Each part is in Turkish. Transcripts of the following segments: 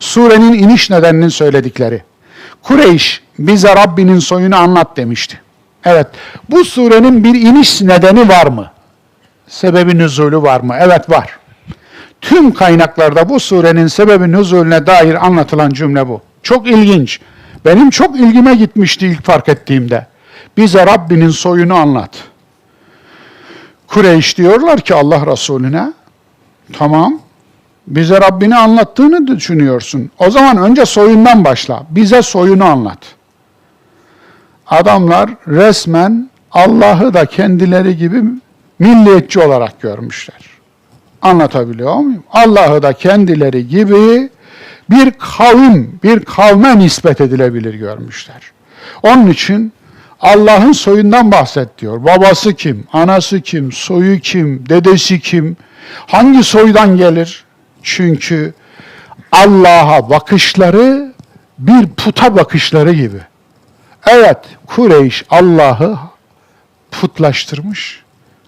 Surenin iniş nedeninin söyledikleri. Kureyş bize Rabbinin soyunu anlat demişti. Evet, bu surenin bir iniş nedeni var mı? Sebebi nüzulü var mı? Evet var. Tüm kaynaklarda bu surenin sebebi nüzulüne dair anlatılan cümle bu. Çok ilginç. Benim çok ilgime gitmişti ilk fark ettiğimde. Bize Rabbinin soyunu anlat. Kureyş diyorlar ki Allah Resulüne, tamam bize Rabbini anlattığını düşünüyorsun. O zaman önce soyundan başla. Bize soyunu anlat. Adamlar resmen Allah'ı da kendileri gibi milliyetçi olarak görmüşler. Anlatabiliyor muyum? Allah'ı da kendileri gibi bir kavim, bir kavme nispet edilebilir görmüşler. Onun için Allah'ın soyundan bahset diyor. Babası kim, anası kim, soyu kim, dedesi kim, hangi soydan gelir? Çünkü Allah'a bakışları bir puta bakışları gibi. Evet, Kureyş Allah'ı putlaştırmış.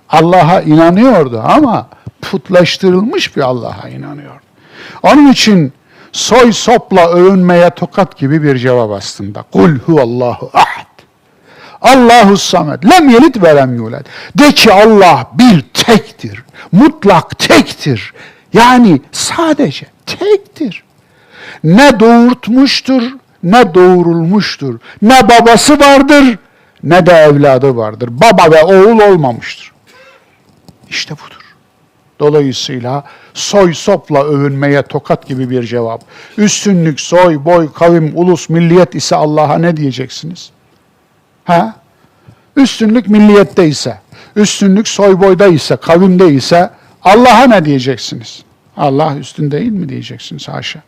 Allah'a inanıyordu ama putlaştırılmış bir Allah'a inanıyordu. Onun için soy sopla övünmeye tokat gibi bir cevap aslında. Kul huvallahu ahad. Allahu samet. Lem yelit ve lem yulad. De ki Allah bir tektir. Mutlak tektir. Yani sadece tektir. Ne doğurtmuştur, ne doğurulmuştur. Ne babası vardır, ne de evladı vardır. Baba ve oğul olmamıştır. İşte budur. Dolayısıyla soy sopla övünmeye tokat gibi bir cevap. Üstünlük, soy, boy, kavim, ulus, milliyet ise Allah'a ne diyeceksiniz? Ha? Üstünlük milliyette ise, üstünlük soy boyda ise, kavimde ise Allah'a ne diyeceksiniz? Allah üstün değil mi diyeceksiniz haşa.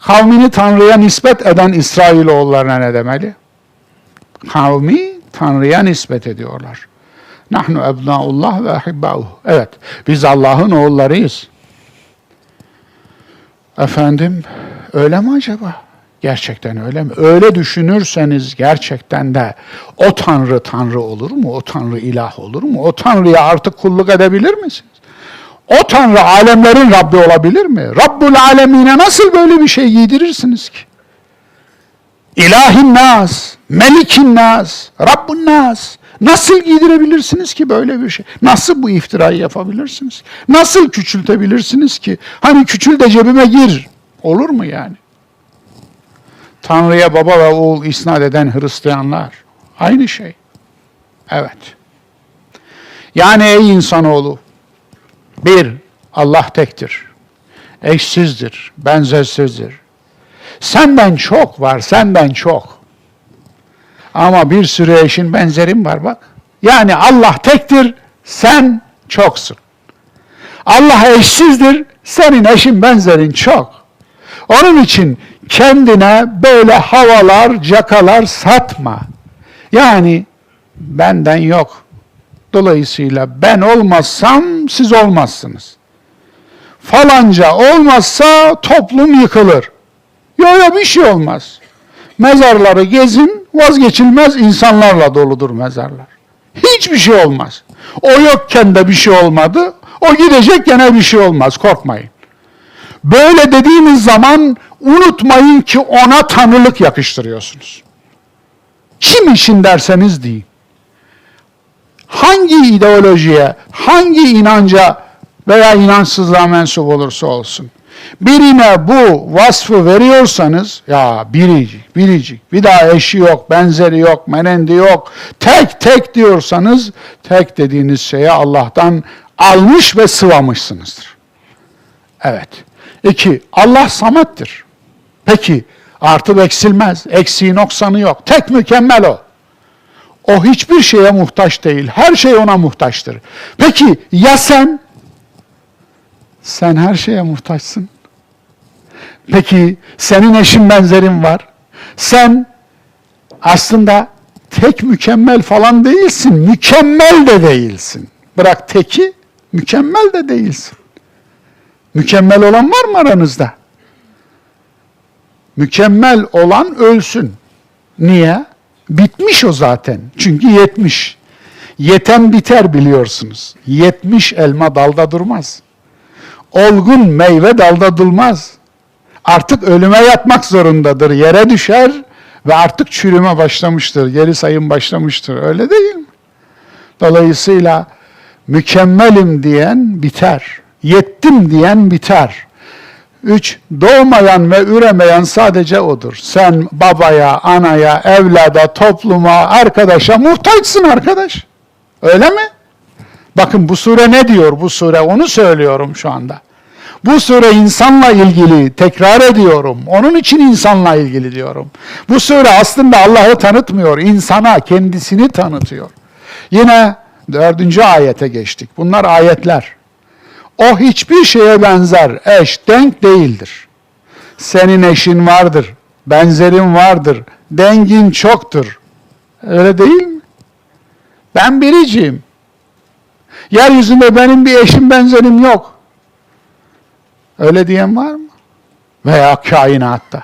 Kavmini Tanrı'ya nispet eden İsrailoğullarına ne demeli? Kavmi Tanrı'ya nispet ediyorlar. Nahnu ebnaullah ve ahibbauh. Evet, biz Allah'ın oğullarıyız. Efendim, öyle mi acaba? Gerçekten öyle mi? Öyle düşünürseniz gerçekten de o Tanrı Tanrı olur mu? O Tanrı ilah olur mu? O Tanrı'ya artık kulluk edebilir misiniz? O Tanrı alemlerin Rabbi olabilir mi? Rabbul alemine nasıl böyle bir şey giydirirsiniz ki? İlahin nas, melikin nas, Rabbun nas. Nasıl giydirebilirsiniz ki böyle bir şey? Nasıl bu iftirayı yapabilirsiniz? Nasıl küçültebilirsiniz ki? Hani küçül de cebime gir. Olur mu yani? Tanrı'ya baba ve oğul isnat eden Hristiyanlar. Aynı şey. Evet. Yani ey insanoğlu, bir, Allah tektir. Eşsizdir, benzersizdir. Senden çok var, senden çok. Ama bir sürü eşin benzerin var bak. Yani Allah tektir, sen çoksun. Allah eşsizdir, senin eşin benzerin çok. Onun için kendine böyle havalar, cakalar satma. Yani benden yok. Dolayısıyla ben olmazsam siz olmazsınız. Falanca olmazsa toplum yıkılır. Yok yok bir şey olmaz. Mezarları gezin, vazgeçilmez insanlarla doludur mezarlar. Hiçbir şey olmaz. O yokken de bir şey olmadı, o gidecek gene bir şey olmaz, korkmayın. Böyle dediğiniz zaman unutmayın ki ona tanrılık yakıştırıyorsunuz. Kim için derseniz deyin. Hangi ideolojiye, hangi inanca veya inançsızlığa mensup olursa olsun. Birine bu vasfı veriyorsanız, ya biricik, biricik, bir daha eşi yok, benzeri yok, menendi yok, tek tek diyorsanız, tek dediğiniz şeye Allah'tan almış ve sıvamışsınızdır. Evet. İki, Allah samettir. Peki, artı eksilmez, eksiği noksanı yok. Tek mükemmel o. O hiçbir şeye muhtaç değil. Her şey ona muhtaçtır. Peki ya sen? Sen her şeye muhtaçsın. Peki senin eşin benzerin var. Sen aslında tek mükemmel falan değilsin. Mükemmel de değilsin. Bırak teki, mükemmel de değilsin. Mükemmel olan var mı aranızda? Mükemmel olan ölsün. Niye? Bitmiş o zaten. Çünkü yetmiş. Yeten biter biliyorsunuz. Yetmiş elma dalda durmaz. Olgun meyve dalda durmaz. artık ölüme yatmak zorundadır. Yere düşer ve artık çürüme başlamıştır. Geri sayım başlamıştır. Öyle değil mi? Dolayısıyla mükemmelim diyen biter. Yettim diyen biter. Üç, doğmayan ve üremeyen sadece odur. Sen babaya, anaya, evlada, topluma, arkadaşa muhtaçsın arkadaş. Öyle mi? Bakın bu sure ne diyor bu sure? Onu söylüyorum şu anda. Bu sure insanla ilgili, tekrar ediyorum. Onun için insanla ilgili diyorum. Bu sure aslında Allah'ı tanıtmıyor, insana kendisini tanıtıyor. Yine dördüncü ayete geçtik. Bunlar ayetler. O hiçbir şeye benzer, eş, denk değildir. Senin eşin vardır, benzerin vardır, dengin çoktur. Öyle değil mi? Ben biriciyim. Yeryüzünde benim bir eşim benzerim yok. Öyle diyen var mı? Veya kainatta.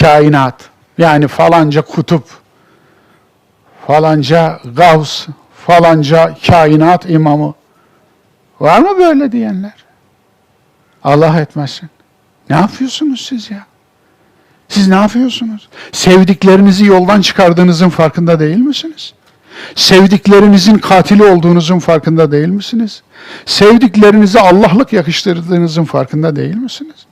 Kainat. Yani falanca kutup, falanca gavs, falanca kainat imamı. Var mı böyle diyenler? Allah etmesin. Ne yapıyorsunuz siz ya? Siz ne yapıyorsunuz? Sevdiklerinizi yoldan çıkardığınızın farkında değil misiniz? Sevdiklerinizin katili olduğunuzun farkında değil misiniz? Sevdiklerinize Allah'lık yakıştırdığınızın farkında değil misiniz?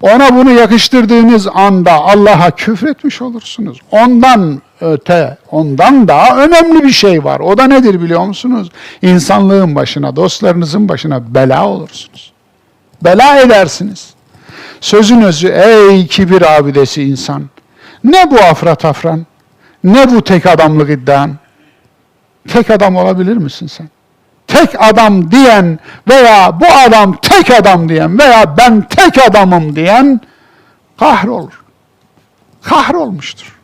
Ona bunu yakıştırdığınız anda Allah'a küfretmiş olursunuz. Ondan öte, ondan daha önemli bir şey var. O da nedir biliyor musunuz? İnsanlığın başına, dostlarınızın başına bela olursunuz. Bela edersiniz. Sözün özü ey kibir abidesi insan. Ne bu afra tafran? Ne bu tek adamlık iddian? Tek adam olabilir misin sen? Tek adam diyen veya bu adam tek adam diyen veya ben tek adamım diyen kahrolur. Kahrolmuştur.